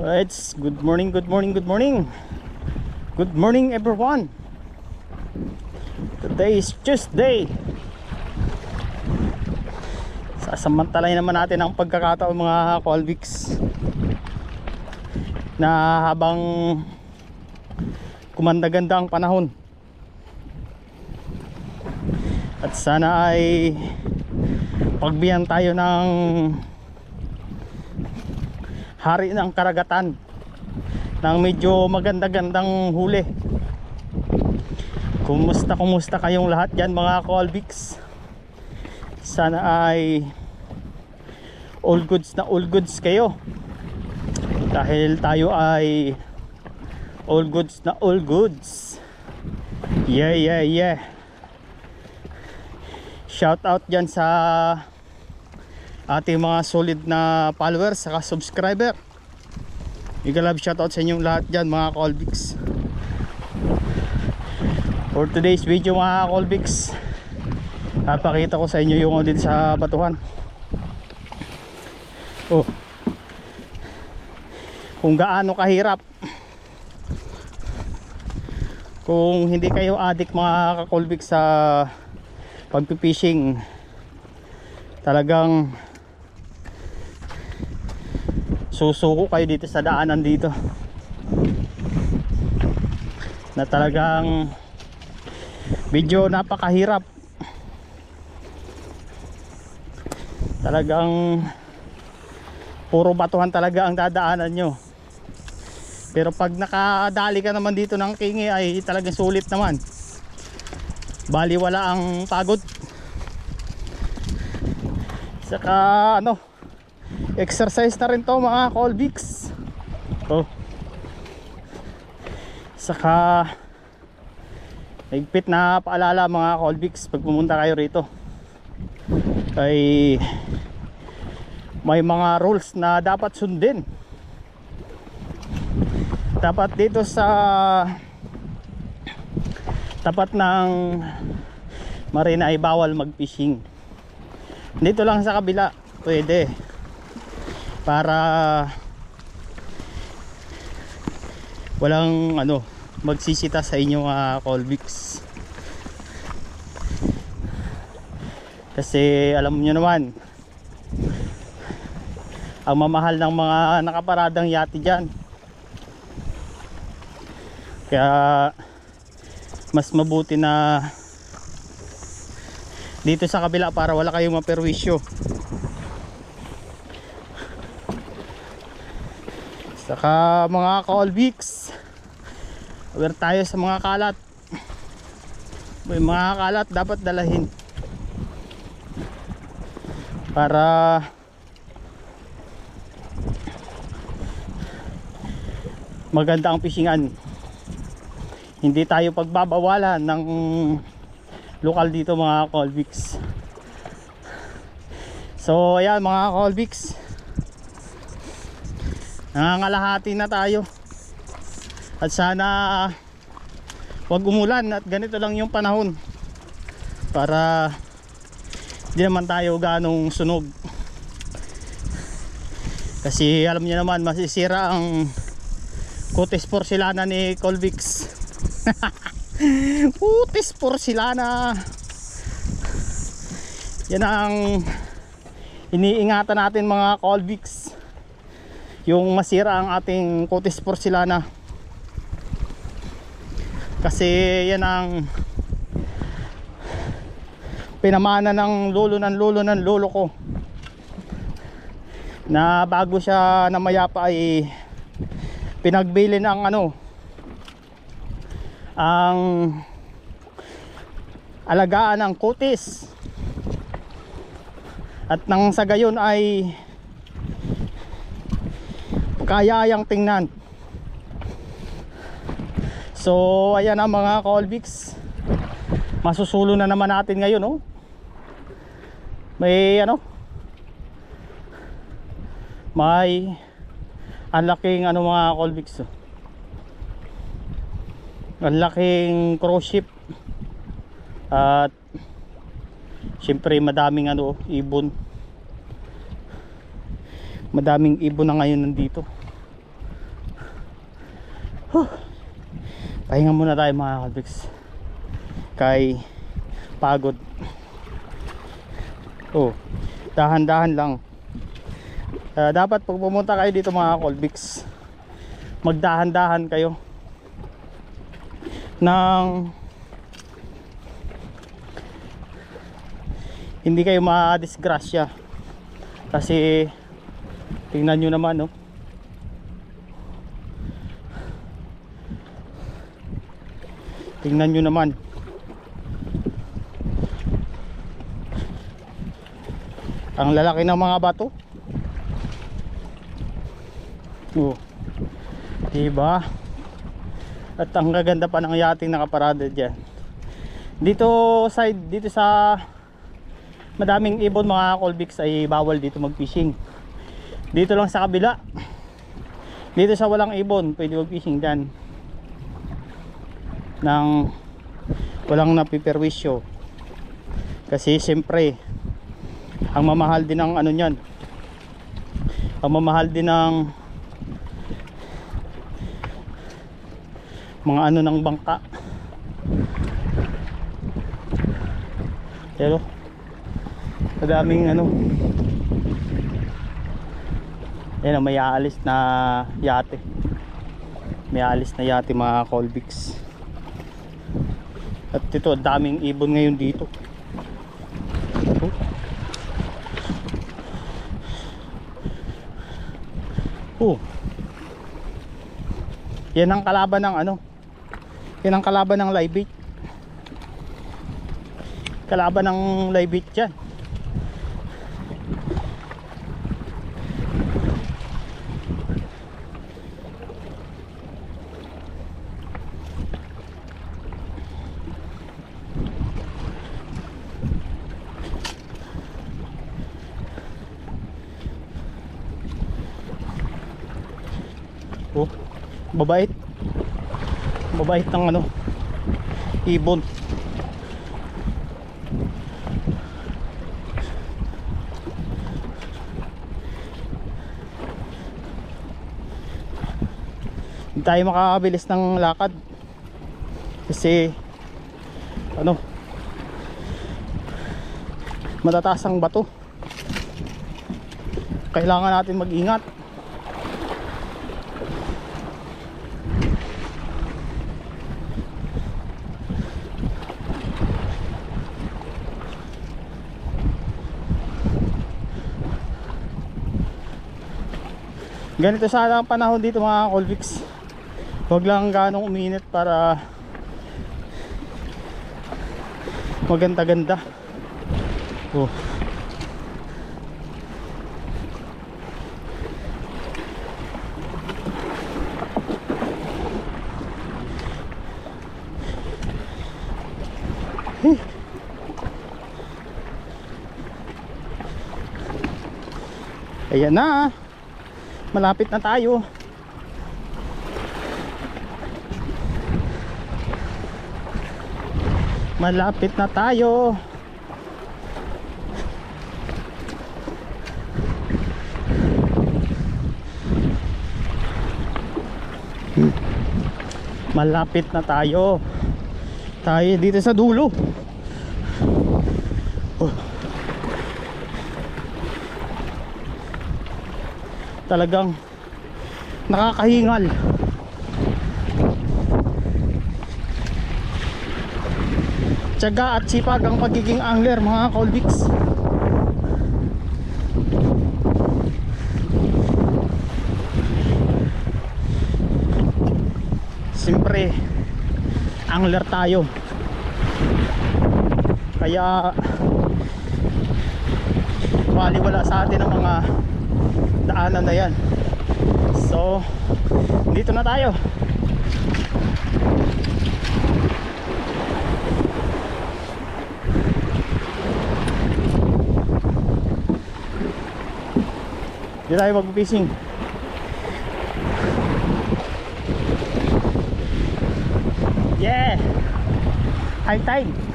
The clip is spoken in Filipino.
Alright, good morning, good morning, good morning. Good morning everyone. Today is Tuesday. Sasamantalay naman natin ang pagkakataon mga Colvix na habang kumanda-ganda ang panahon. At sana ay pagbiyan tayo ng hari ng karagatan ng medyo maganda-gandang huli. Kumusta kumusta kayong lahat dyan mga Colvix sana ay all goods na all goods kayo. Dahil tayo ay all goods na all goods. Yeah yeah yeah. Shout out dyan sa ating mga solid na followers saka subscriber. Love shoutout sa inyong lahat dyan mga Colbix. For today's video mga Colbix Papakita ko sa inyo yung dito sa batuhan. Oh. Kung gaano kahirap. Kung hindi kayo adik mga Colbix sa pagpipishing Talagang susuko kayo dito sa daanan dito. Na talagang medyo napakahirap. Talagang puro batuhan talaga ang dadaanan nyo. Pero pag nakadali ka naman dito ng kingi ay talagang sulit naman. Bali wala ang pagod. Saka ano exercise na rin to mga Colvix oh. saka higpit na paalala mga Colvix pag pumunta kayo rito ay may mga rules na dapat sundin. Dapat dito sa tapat ng marina ay bawal mag fishing dito lang sa kabila pwede para walang ano magsisita sa inyo mga Colvix. Kasi alam niyo naman ang mamahal ng mga nakaparadang yati dyan. Kaya mas mabuti na dito sa kabila para wala kayong maperwisyo Saka mga Colvix Aware tayo sa mga kalat. May mga kalat dapat dalahin. Para Maganda ang fishingan Hindi tayo pagbabawalan ng Lokal dito mga Colvix So ayan mga Colvix nangangalahati na tayo. At sana wag umulan at ganito lang yung panahon. Para hindi naman tayo ganong sunog. Kasi alam niyo naman masisira ang kutis porcelana ni Colvix. Kutis porcelana yan ang iniingatan natin mga Colvix yung masira ang ating kutis porcelana kasi yan ang pinamana ng lolo ng lolo ng lolo ko. Na bago siya namayapa ay pinagbili ng ano ang alagaan ng kutis. At nang sa gayon ay kayayang tingnan. So ayan ang mga Colvix. Masusulo na naman natin ngayon oh. may ano? May ang laking ano mga Colvix oh. ang laking cruise ship. At syempre madaming ano ibon. Madaming ibon na ngayon nandito Huh. Pahinga muna tayo mga kalbiks. Kay pagod. Oh, dahan-dahan lang. Ah, dapat pag pumunta kayo dito mga Colbix, magdahan-dahan kayo ng hindi kayo ma-disgrasya kasi tingnan nyo naman no tingnan nyo naman. Ang lalaki ng mga bato. Oh. Diba? At ang gaganda pa ng yating nakaparada dyan. Dito side dito sa madaming ibon mga colbix ay bawal dito mag fishing dito lang sa kabila. Dito sa walang ibon pwede mag fishing dyan ng walang napiperwisyo. Kasi siyempre ang mamahal din ng ano nyan ang mamahal din ng mga ano ng bangka. Pero madaming ano. Yan ang may aalis na yate. May aalis na yate mga Colbix at ito daming ibon ngayon dito. Oh. oh. Yan ang kalaban ng ano? Yan ang kalaban ng live bait. Kalaban ng live bait dyan Oh, babait. Babait ng ano, ibon. Hindi tayo makakabilis ng lakad. Kasi ano matataas ang bato. Kailangan natin mag-ingat. Ganito sana ang panahon dito mga Colvix huwag lang ganong uminit para maganda ganda oh. Hey. Ayan na malapit na tayo. Malapit na tayo. Hmm. malapit na tayo. Tayo dito sa dulo talagang nakakahingal. Tiyaga at sipag ang pagiging angler mga Colvix siyempre angler tayo. Kaya baliwala sa atin ang mga daanan na yan. So dito na tayo. Dito tayo mag fishing yeah! High tide